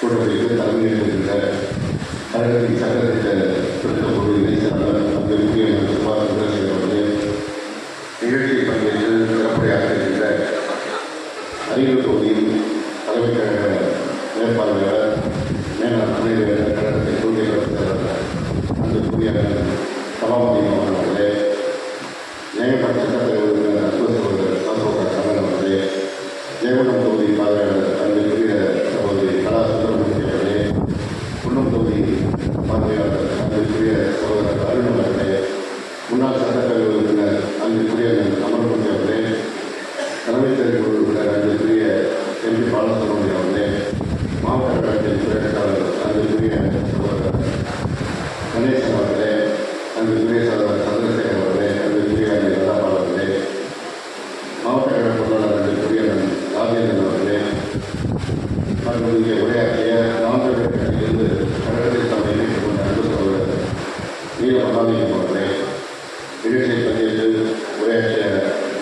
கூட்டத்திற்கு தலைமையேற்றிருக்கின்ற கழகத்தின் சட்டத்திட்ட திருத்தப்பொருள் இணைச்சாளர் அங்கு முக்கிய சுபாஷ் சந்திரசேகர் அவர்களே நிகழ்ச்சியில் பங்கேற்று சிறப்புரையாற்றிருக்கின்ற அரியலூர் தொகுதியின் தலைமை கழக மேற்பார்வையாளர் மேலாண் துணைவேந்தர் கழகத்தின் கொள்கை அந்த புதிய சபாபதி மோகன் அவர்களே நியமன சட்டப்பேரவை உறுப்பினர் அன்பு சகோதரர் சந்தோக கமலன் அவர்களே ஜெயகுண்டம் தொகுதி பார்வையாளர் அன்பிற்குரிய சகோதரி கலா சுப்பிரமணிய அவர்களே குன்னம் தொகுதி பார்வையாளர் அன்பிற்குரிய சகோதரர் அருண் அவர்களே முன்னாள் சட்டப்பேரவை உறுப்பினர் அன்பிற்குரிய அமர்குண்டி அவர்களே தலைமை தேர்தல் உறுப்பினர் அன்பிற்குரிய எம்பி பாலசுப்ரமணியம் அவர்களே மாவட்ட கழகத்தின் பேச்சாளர் அன்பிற்குரிய சகோதரர் கணேசன் அவர்களே அன்பிற்குரிய சந்திரசேகர் அவர்களே அன்பிற்குரிய லதாபால் அவர்களே மாவட்ட கழக பொருளாளர் அன்பிற்குரிய ராஜேந்திரன் அவர்களே மற்றும் இங்கே உரையாற்றிய நான்கு கட்சியிலிருந்து கழகத்தில் தம்மை இணைத்துக் கொண்ட அன்பு சகோதரர் வீர மகாலிங்கம் அவர்களே பங்கேற்று உரையாற்றிய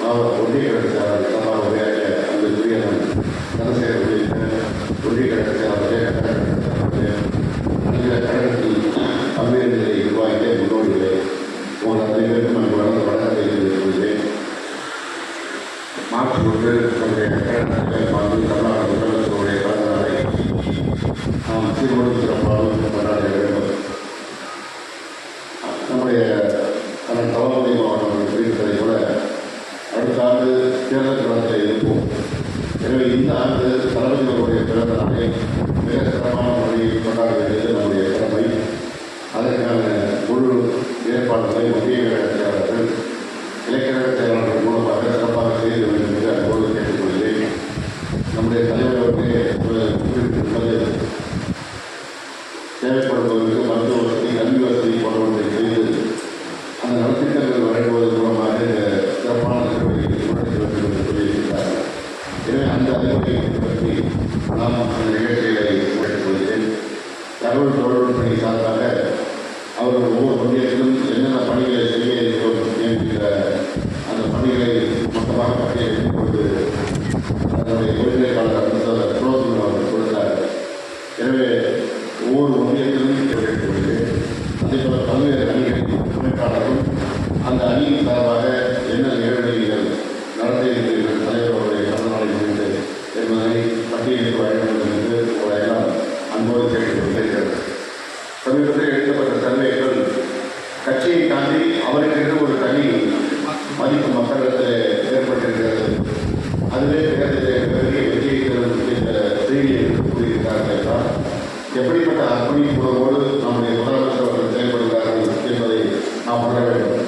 மாவட்ட ஒன்றிய கழக செயலாளர் சபால் உரையாற்றிய அன்பிற்குரிய சந்திரசேகர் உள்ளிட்ட ஒன்றிய கழக ஆண்டு தேர்தல் இருப்போம் எனவே இந்த ஆண்டு தளபதி பிறந்த நாளை மிக சிறப்பான முறையில் கொண்டாட வேண்டியது நம்முடைய கடமை அதற்கான குழு ஏற்பாடுகளை மத்திய கழக செயலாளர்கள் இலக்கண செயலாளர்கள் மூலமாக சிறப்பாக செய்து வேண்டும் என்று அன்போடு கேட்டுக்கொள்கிறேன். நம்முடைய தலைவர்களுடைய அவர்களே குறிப்பிட்டிருப்பது தேவைப்படுபவர்களுக்கு மருத்துவ வசதி கல்வி வசதி போன்றவற்றை செய்து அந்த நலத்திட்டங்கள் வழங்குவதன் மூலமாக இந்த சிறப்பான நடவடிக்கை முன்னெடுக்க வேண்டும் என்று சொல்லியிருக்கிறார்கள் எனவே அந்த அறிவுரையை பற்றி நாம் அந்த நிகழ்ச்சிகளை முன்னெடுத்துக் கொள்கிறேன் தகவல் தொழில்நுட்பணி சார்பாக அவர்கள் ஒவ்வொரு ஒன்றியத்திலும் என்னென்ன பணிகளை செய்ய இருக்கிறோம் என்கிற அந்த பணிகளை மொத்தமாக பட்டியலிட்டுக் கொண்டு அதனுடைய ஒருங்கிணைப்பாளர் அந்த குலோத்துடன் அவர்கள் கொடுத்தார் எனவே ஒவ்வொரு ஒன்றியத்திலும் கேட்டுக்கொள்கிறேன் அதே போல பல்வேறு அணிகளின் அமைப்பாளரும் அந்த அணியின் சார்பாக என்ன நிகழ்வுகள் நடத்த இருக்கிறீர்கள் தலைவர் அவருடைய பிறந்த நாளை முன்னிட்டு என்பதை பட்டியலிட்டு வழங்க வேண்டும் என்று உங்களை எல்லாம் அன்போடு கேட்டுக்கொள்கிறேன் சமீபத்தில் எடுக்கப்பட்ட சர்வேக்கள் கட்சியை தாண்டி அவருக்கென்று ஒரு தனி மதிப்பு மக்களிடத்தில் ஏற்பட்டிருக்கிறது அதுவே தேர்தலில் பெரிய வெற்றியை தரும் என்ற செய்தியை கூறியிருக்கிறார்கள் என்றால் எப்படிப்பட்ட அர்ப்பணிப்புணர்வோடு நம்முடைய முதலமைச்சர் அவர்கள் செயல்படுகிறார்கள் என்பதை நாம் உணர வேண்டும்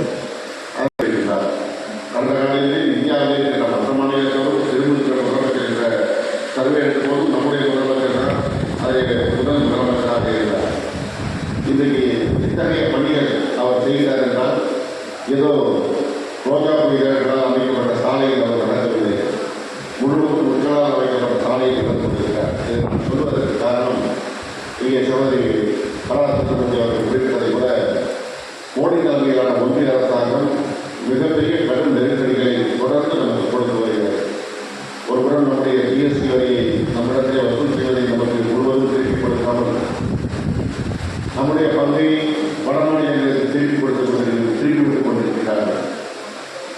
அவர் இருக்கிறார். கடந்த காலங்களில் இந்தியாவிலே இருக்கிற மற்ற மாநிலங்களோடு திருமணத்திற முதலமைச்சர் என்ற சர்வே எடுத்தபோது நம்முடைய முதலமைச்சர் தான் அதை முதல் முதலமைச்சராக இருந்தார் இன்றைக்கு இத்தகைய பணிகள் அவர் செய்கிறார் என்றால் ஏதோ ரோஜா புலிகளால் அமைக்கப்பட்ட சாலையில் அவர் நடக்கவில்லை முழுவதும் முட்களால் அமைக்கப்பட்ட சாலையில் நடந்து கொண்டிருக்கிறார். சொல்வதற்கு காரணம் இங்கே சகோதரி கலாச்சாரத்தை அவர்கள் விடுக்கிறது கூட மோடி தலைமையிலான ஒன்றிய அரசாங்கம் மிகப்பெரிய கடும் நெருக்கடிகளை தொடர்ந்து நமக்கு கொடுத்து வருகிறது ஒருபுறம் நம்முடைய ஜிஎஸ்டி வரியை நம்மிடத்திலே வசூல் செய்வதை நமக்கு முழுவதும் திருப்பிக் கொடுக்காமல் நம்முடைய பங்கை வட மாநிலங்களுக்கு திருப்பி கொடுத்து கொண்டிருக்கிறது திருப்பி விட்டுக் கொண்டிருக்கிறார்கள்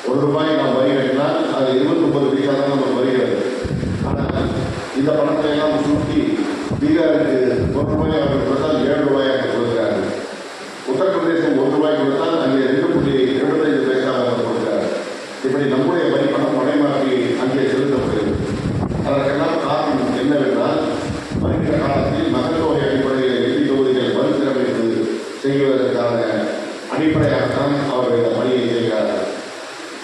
ஒரு ரூபாய் நாம் வரி கட்டினால் அது இருபத்தி ஒன்பது பைசா தான் நமக்கு வருகிறது ஆனால் இந்த பணத்தை எல்லாம் சுருக்கி பீகாருக்கு ஒரு ரூபாய் அவர்கள் கொடுத்தால் ஏழு ரூபாயாக கொடுக்கிறார்கள் உத்தரப்பிரதேசம் ஒரு ரூபாய் கொடுத்தால் அங்கே ரெண்டு புள்ளி இருபத்தைந்து பைசாவாக கொடுக்கிறார்கள் இப்படி நம்முடைய வரி பணம் மடைமாற்றி அங்கே செலுத்தப்படுகிறது. அதற்கெல்லாம் காரணம் என்னவென்றால் வருகிற காலத்தில் மக்கள் தொகை அடிப்படையில் எழுதி தொகுதிகள் மறுசீரமைப்பு செய்வதற்கான அடிப்படையாகத்தான் அவர்கள் இந்த பணியை செய்கிறார்கள்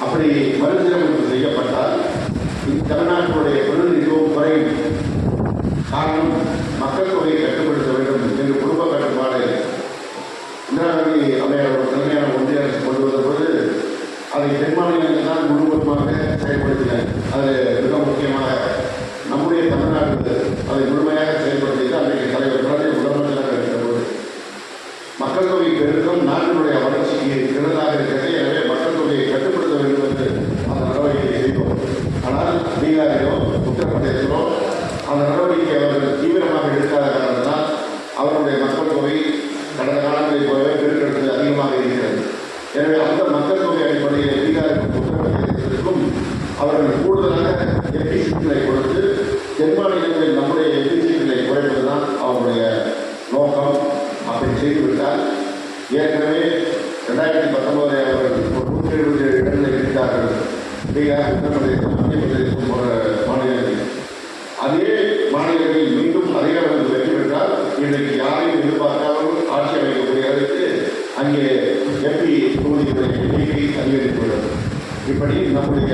அப்படி மறுசீரமைப்பு செய்யப்பட்டால் தமிழ்நாட்டினுடைய பிரதிநிதித்துவம் குறையும். காரணம் மக்கள் தொகையை கட்டுப்படுத்த வேண்டும் என்று குடும்ப கட்டுப்பாடு. இந்திரா காந்தி அம்மையார் ஒரு அதை தென்மாநிலங்கள் தான் முழுவதுமாக செயல்படுத்தினர் அது மிக முக்கியமாக நம்முடைய தமிழ்நாடு அதை முழுமையாக செயல்படுத்தியது அன்றைக்கு தலைவர் கலைஞர் முதலமைச்சராக இருந்தபோது மக்கள் தொகை பெருக்கம் நாட்டினுடைய வளர்ச்சிக்கு திறனாக இருக்கிறது. எனவே மக்கள் தொகையை கட்டுப்படுத்த வேண்டும் என்று அந்த நடவடிக்கையை செய்தோம் ஆனால் பீகாரிலோ உத்தரப்பிரதேசோ அந்த நடவடிக்கை அவர்கள் தீவிரமாக எடுக்காத காரணத்தால் அவருடைய மக்கள் தொகை கடந்த காலங்களைப் போலவே பெருக்கெடுத்து அதிகமாக இருக்கிறது. எனவே அந்த மக்கள் தொகை அடிப்படையில் பீகாருக்கும் உத்தரப்பிரதேசத்திற்கும் அவர்கள் கூடுதலாக எபிசிக்களை கொடுத்து தென் மாநிலங்களில் நம்முடைய எபிசிக்களை குறைப்பதுதான் அவருடைய நோக்கம். அப்படி செய்துவிட்டால் ஏற்கனவே ரெண்டாயிரத்தி பத்தொன்பதை அவர்கள் நூற்றி எழுபத்தி ஏழு இடங்களை பிடித்தார்கள் பீகார் உத்தரப்பிரதேசம் மத்திய பிரதேசம் அதே மாநிலங்களில் மீண்டும் அதே அளவுக்கு வெற்றி பெற்றால் இன்றைக்கு யாரையும் எதிர்பார்க்காமல் ஆட்சி அமைக்கக்கூடிய அளவுக்கு அங்கே எம்பி தொகுதிகளுடைய எண்ணிக்கை அதிகரித்துள்ளது இப்படி நம்முடைய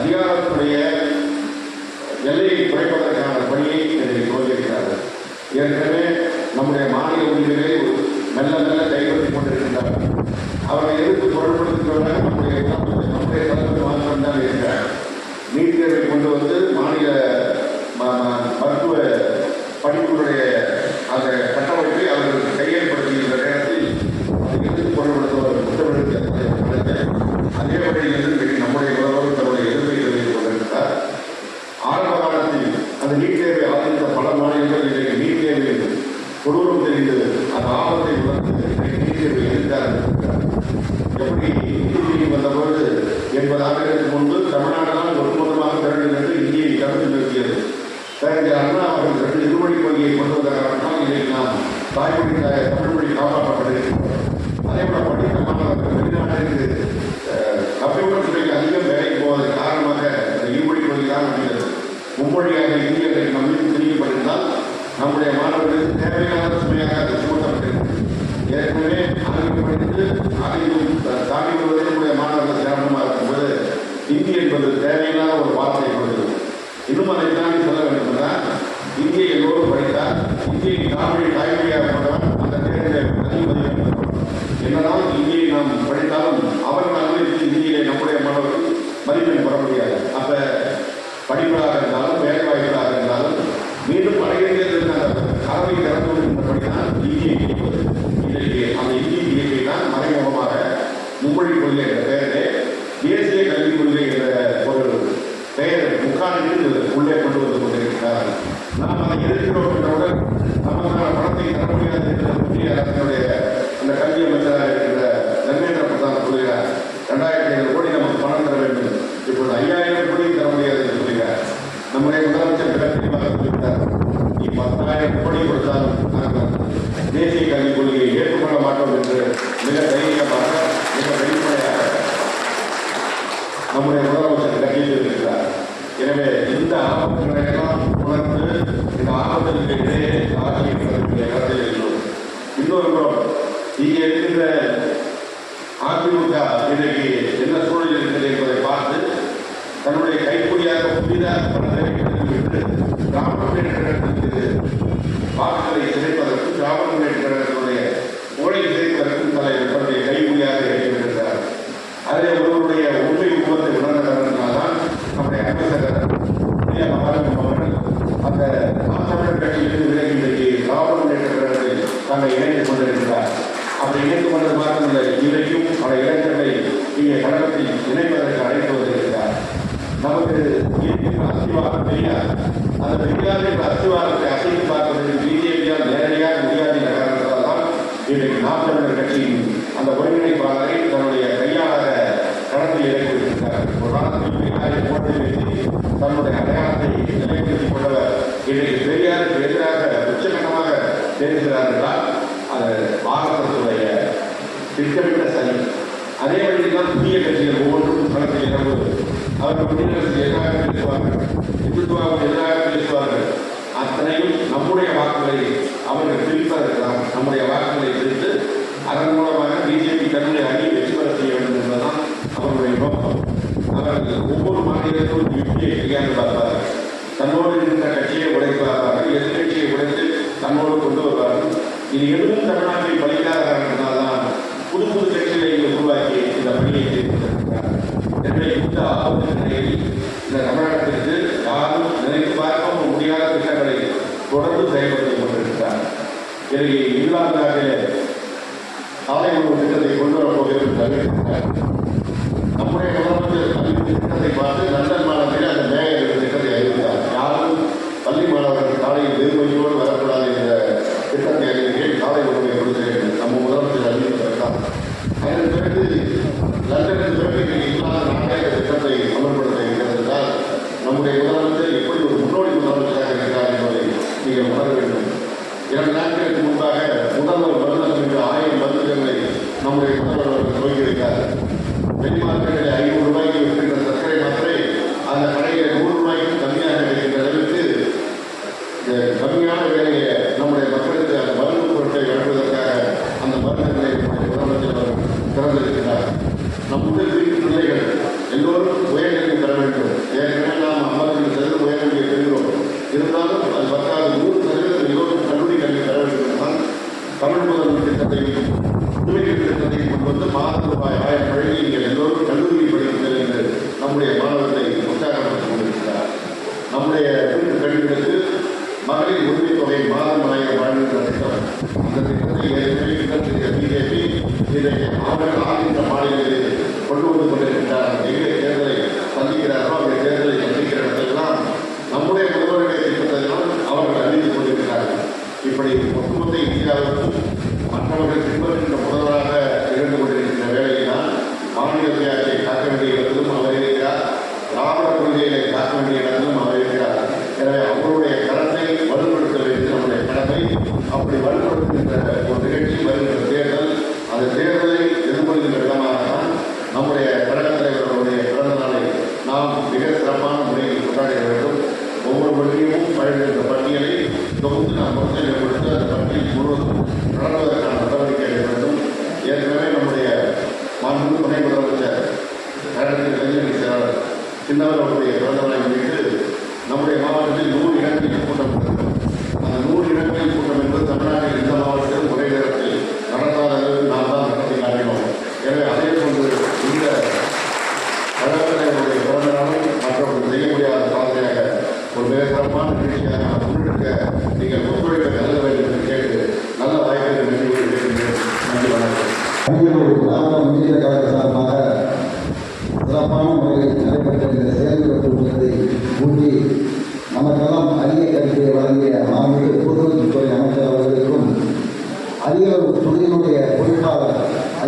அதிகாரத்துடைய எல்லையை குறைப்பதற்கான பணியை துவங்கியிருக்கிறார்கள். ஏற்கனவே நம்முடைய மாநில உரிமையிலே அதிகம் வேலைக்கு போவதற்கு காரணமாக அந்த இருமொழி கொள்கை தான் அமைகிறது மும்மொழியாக இந்தி என்ற நம்மளும் பிரிக்கப்பட்டிருந்தால் நம்முடைய மாணவர்களுக்கு தேவையான சுமையாக அது சுமத்தப்பட்டிருக்கிறது ஏற்கனவே நாம் அதை எதிர்க்கிறோம் என்றவுடன் நம்மளால் பணத்தை தர முடியாது என்ற புதிய அரசினுடைய அந்த கல்வி அமைச்சராக இருக்கிற தர்மேந்திர பிரதான் சொல்கிறார் ரெண்டாயிரத்தி ஐநூறு கோடி நமக்கு பணம் தர வேண்டும். இப்போது ஐயாயிரம் கோடி தர முடியாது என்று சொல்கிறார் நம்முடைய முதலமைச்சர் பிரதமர் சொல்லிவிட்டார் நீ பத்தாயிரம் கோடி கொடுத்தால் நாங்கள் தேசிய கல்விக் கொள்கையை ஏற்றுக்கொள்ள மாட்டோம் என்று மிக தைரியமாக மிக வெளிப்படையாக நம்முடைய முதலமைச்சர் கட்சியில் இருக்கிறார் எனவே இந்த ஆபத்துகளை எல்லாம் மாவட்டத்திலே ஆட்சியப்படுத்திய கதை எழுதும் இன்னொரு புறம் இங்கே அதிமுக இன்னைக்கு தமிழ்நாட்டில் இப்போ அஸ்திவாரத்தை அசைத்து பார்ப்பதற்கு பிஜேபியால் நேரடியாக முடியாது என்ற காரணத்தால் தான் இன்றைக்கு நாம் தமிழர் கட்சியின் அந்த ஒருங்கிணைப்பாளரை தன்னுடைய கையாளாக கடந்து இறக்கிவிட்டிருக்கிறார் ஒரு காலத்தில் போட்டி வைத்து தன்னுடைய அடையாளத்தை நிலைநிறுத்திக் கொண்டவர் இன்றைக்கு பெரியாருக்கு எதிராக உச்சகட்டமாக தெரிகிறார் என்றால் அது பாரதத்துடைய திட்டமிட்ட சரி அதே வழியில் தான் புதிய கட்சிகள் ஒவ்வொன்றும் களத்தில் இறங்குவது. அவர்கள் குடியரசு எதிராக பேசுவார்கள். இந்துத்துவாவுக்கு எதிராக திரு இங்கிலாந்து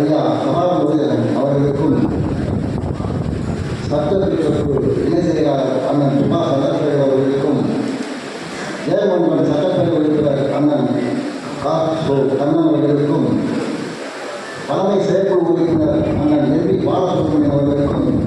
ஐயா சபாபதிகள் அவர்களுக்கும் சட்டப்பிரிவு இணை செயலாளர் அண்ணன் சுபா சட்டப்பிரிவு அவர்களுக்கும் ஜெயமோகன் சட்டப்பிரிவு உறுப்பினர் அண்ணன் கா கண்ணன் அவர்களுக்கும் தலைமை செயற்குழு உறுப்பினர் அண்ணன் எம்பி பாலசுப்ரமணியன் அவர்களுக்கும்